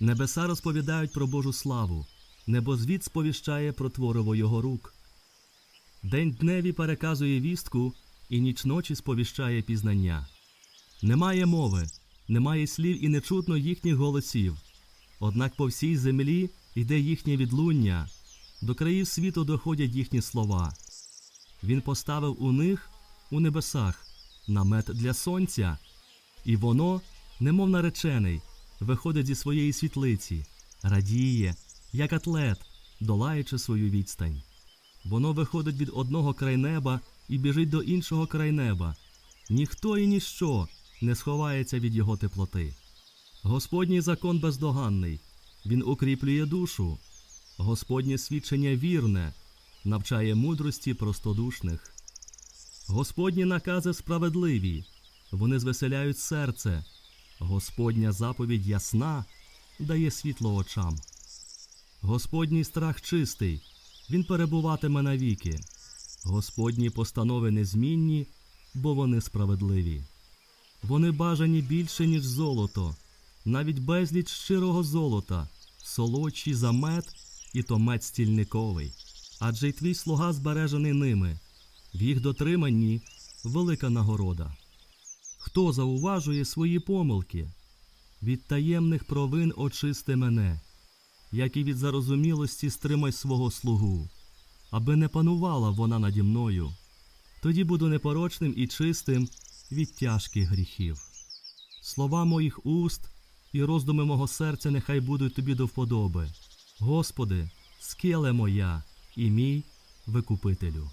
Небеса розповідають про Божу славу, небозвід сповіщає про твориво його рук. День дневі переказує вістку, і ніч ночі сповіщає пізнання. Немає мови, немає слів і не чутно їхніх голосів. Однак по всій землі йде їхнє відлуння, до країв світу доходять їхні слова. Він поставив у них, у небесах, намет для сонця, і воно, немов наречений, виходить зі своєї світлиці, радіє, як атлет, долаючи свою відстань. Воно виходить від одного край неба і біжить до іншого край неба. Ніхто і ніщо не сховається від його теплоти. Господній закон бездоганний, він укріплює душу. Господнє свідчення вірне, навчає мудрості простодушних. Господні накази справедливі, вони звеселяють серце. Господня заповідь ясна, дає світло очам. Господній страх чистий, він перебуватиме навіки. Господні постанови незмінні, бо вони справедливі. Вони бажані більше, ніж золото, навіть безліч щирого золота, солодші за мед і то мед стільниковий. Адже й твій слуга збережений ними, в їх дотриманні велика нагорода. Хто зауважує свої помилки? Від таємних провин очисти мене, як і від зарозумілості стримай свого слугу, аби не панувала вона наді мною. Тоді буду непорочним і чистим від тяжких гріхів. Слова моїх уст і роздуми мого серця нехай будуть тобі до вподоби. Господи, скеле моя і мій викупителю.